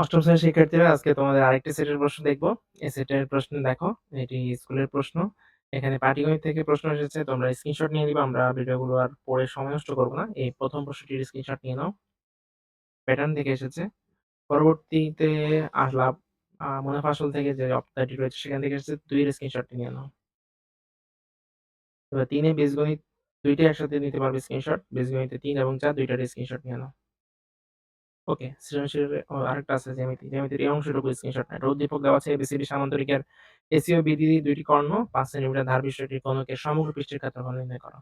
অষ্টম শ্রেণির শিক্ষার্থীরা, আজকে তোমাদের আরেকটি সেটের প্রশ্ন দেখব। এই সেটের প্রশ্ন দেখো, এটি স্কুলের প্রশ্ন। এখানে পাটিগণিত থেকে প্রশ্ন এসেছে, তোমরা স্ক্রিনশট নিয়ে দিবা আমরা ভিডিওগুলো আর পড়ে সময় নষ্ট করব না। এই প্রথম প্রশ্নটির স্ক্রিনশট নিয়ে নাও। প্যাটার্ন থেকে এসেছে। পরবর্তীতে আসলাম মুনাফা আসল থেকে যে অধ্যায়টি রয়েছে, সেখান থেকে এসেছে, দুইয়ের স্ক্রিনশটটি নিয়ে নাও। এবার তিনে বীজগণিত দুইটাই একসাথে নিতে পারবে স্ক্রিনশট বীজগণিতে তিন এবং চার দুইটার স্ক্রিনশট নিয়ে নাও। ওকে, সৃজনশীলের ও আরেকটা আছে জ্যামিতি। জ্যামিতির এই অংশটুকু স্ক্রিনশট নেয় উদ্দীপক দেওয়া আছে এবিসিডি, সামান্তরিকের এসিও বিধি দুইটি কর্ণ, পাঁচ সেন্টিমিটার ধার বিশিষ্টটি কর্ণকের সমগ্র পৃষ্ঠের ক্ষেত্রফল নির্ণয় করো।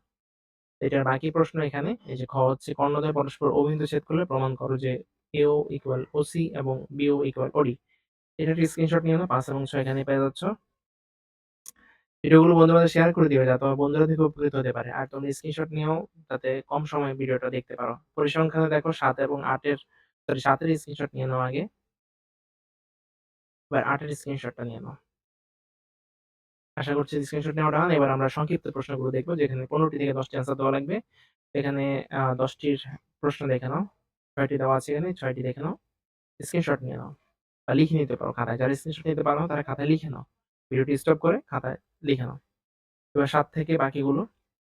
এটার বাকি প্রশ্ন এখানে, এই যে খ হচ্ছে, কর্ণদ্বয় পরস্পর অভিহিত ছেদ করলে প্রমাণ করো যে এও ইকুয়াল ওসি এবং বিও ইকুয়াল ওডি এটার স্ক্রিনশট নিয়ে নাও, পাঁচ এবং ছয় এখানে পেয়ে যাচ্ছ। ভিডিওগুলো বন্ধুদের শেয়ার করে দিবে যাতে বন্ধুরা থেকে উপকৃত হতে পারে। আর তোমরা স্ক্রিনশট নিয়েও যাতে কম সময়ে ভিডিওটা দেখতে পারো। পরিসংখ্যানে দেখো, সাত এবং আটের সরি সাতের স্ক্রিনশট নিয়ে নাও আগে। এবার আটের স্ক্রিনশটটা নিয়ে নাও। আশা করছি স্ক্রিনশট নেওয়াটা হয় এবার আমরা সংক্ষিপ্ত প্রশ্নগুলো দেখব, যেখানে পনেরোটি থেকে দশটি অ্যান্সার দেওয়া লাগবে। এখানে দশটির প্রশ্ন দেখে নাও। ছয়টি দেওয়া আছে এখানে, ছয়টি দেখে নাও। স্ক্রিনশট নিয়ে নাও। বা লিখে নিতে পারো খাতায়। যারা স্ক্রিনশট নিতে পারো তারা খাতায় লিখে নাও। ভিডিওটি স্টপ করে খাতায় লিখে নাও। এবার সাত থেকে বাকিগুলো।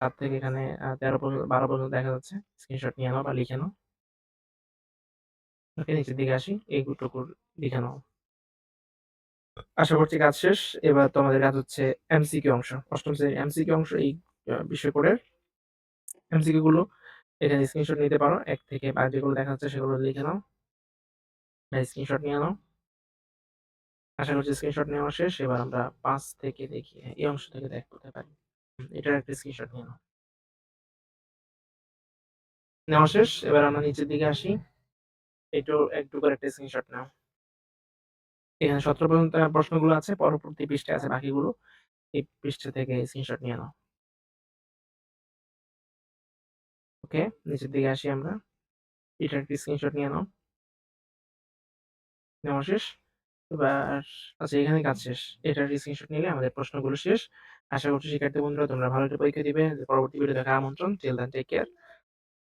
সাত থেকে এখানে তেরো পর্যন্ত, বারো পর্যন্ত দেখা যাচ্ছে। স্ক্রিনশট নিয়ে নাও বা লিখে নাও। নিচের দিকে আসি এইটুকু লিখে নাও। আশা করছি কাজ শেষ। এবার তোমাদের কাজ হচ্ছে এমসিকিউ অংশ। অষ্টম শ্রেণির এমসিকিউ অংশ, এই বিষয় করে এমসিকিউ গুলো এখানে স্ক্রিনশট নিতে পারো। এক থেকে বা যেগুলো দেখা যাচ্ছে সেগুলো লিখে নাও। স্ক্রিনশট নিয়ে নাও। আশা করছি স্ক্রিনশট নেওয়া শেষ। এবার আমরা পাঁচ থেকে দেখি, এই অংশ থেকে দেখ, করতে পারি। এটার একটা স্ক্রিনশট নিয়ে নাও। নেওয়া শেষ। এবার আমরা নিচের দিকে আসি। একটু একটু করে একটা স্ক্রিনশট নাও। এখানে সতেরো পর্যন্ত প্রশ্নগুলো আছে, পরবর্তী পৃষ্ঠে আছে বাকিগুলো। এই পৃষ্ঠ থেকে স্ক্রিনশট নিয়ে নাও। ওকে, নিচের দিকে আসি আমরা। এটার একটি স্ক্রিনশট নিয়ে নাও। নেওয়া শেষ। এবার আচ্ছা এখানে কাজ শেষ। এটার স্ক্রিনশট নিলে আমাদের প্রশ্নগুলো শেষ। আশা করছি শিক্ষার্থী বন্ধুরা তোমরা ভালো একটা পরীক্ষা দিবে। পরবর্তী ভিডিও দেখার আমন্ত্রণ। Till then take care